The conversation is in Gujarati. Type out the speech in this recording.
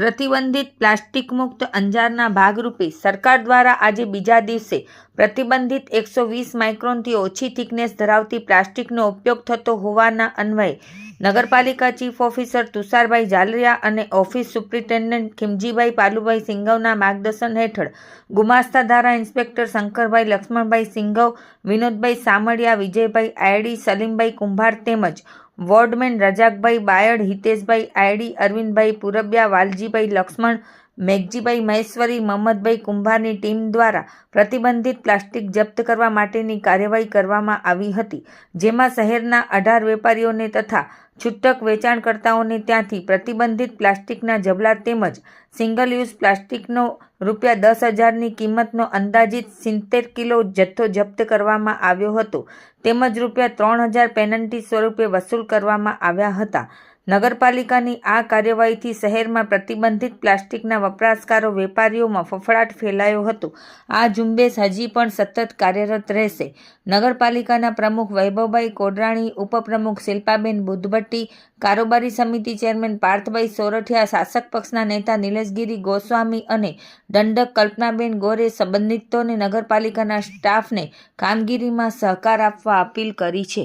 પ્રતિબંધિત પ્લાસ્ટિક મુક્ત અંજારના ભાગરૂપે સરકાર દ્વારા આજે બીજા દિવસે પ્રતિબંધિત એકસો વીસ માઇક્રોનથી ઓછી થિકનેસ ધરાવતી પ્લાસ્ટિકનો ઉપયોગ થતો હોવાના અન્વયે નગરપાલિકા ચીફ ઓફિસર તુષારભાઈ ઝાલરિયા અને ઓફિસ સુપ્રિન્ટેન્ડન્ટ ખીમજીભાઈ પાલુભાઈ સિંઘવના માર્ગદર્શન હેઠળ ગુમાસ્તા ધારા ઇન્સ્પેક્ટર શંકરભાઈ લક્ષ્મણભાઈ સિંઘવ, વિનોદભાઈ સામડિયા વિજયભાઈ આયડી, સલીમભાઈ કુંભાર તેમજ વોર્ડમેન રજાકભાઈ બાયડ, હિતેશભાઈ આયડી, અરવિંદભાઈ પુરબિયા, વાલજીભાઈ લક્ષ્મણ, મેઘજીભાઈ મહેશ્વરી મહમ્મદભાઈ કુંભારની ટીમ દ્વારા પ્રતિબંધિત પ્લાસ્ટિક જપ્ત કરવા માટેની કાર્યવાહી કરવામાં આવી હતી, જેમાં શહેરના અઢાર વેપારીઓને તથા છૂટક વેચાણકર્તાઓને ત્યાંથી પ્રતિબંધિત પ્લાસ્ટિકના જબલા તેમજ સિંગલ યુઝ પ્લાસ્ટિકનો રૂપિયા દસ હજારની કિંમતનો અંદાજિત સિત્તેર કિલો જથ્થો જપ્ત કરવામાં આવ્યો હતો. તેમજ રૂપિયા ત્રણ હજાર પેનલ્ટી સ્વરૂપે વસૂલ કરવામાં આવ્યા હતા. નગરપાલિકાની આ કાર્યવાહીથી શહેરમાં પ્રતિબંધિત પ્લાસ્ટિકના વપરાશકારો વેપારીઓમાં ફફડાટ ફેલાયો હતો. આ ઝુંબેશ હજી પણ સતત કાર્યરત રહેશે. નગરપાલિકાના પ્રમુખ વૈભવભાઈ કોડરાણી, ઉપપ્રમુખ શિલ્પાબેન બુદ્ધભટ્ટી કારોબારી સમિતિ ચેરમેન પાર્થભાઈ સોરઠિયા, શાસક પક્ષના નેતા નિલેશગીરી ગોસ્વામી અને દંડક કલ્પનાબેન ગોરે સંબંધિતોને નગરપાલિકાના સ્ટાફને કામગીરીમાં સહકાર આપવા અપીલ કરી છે.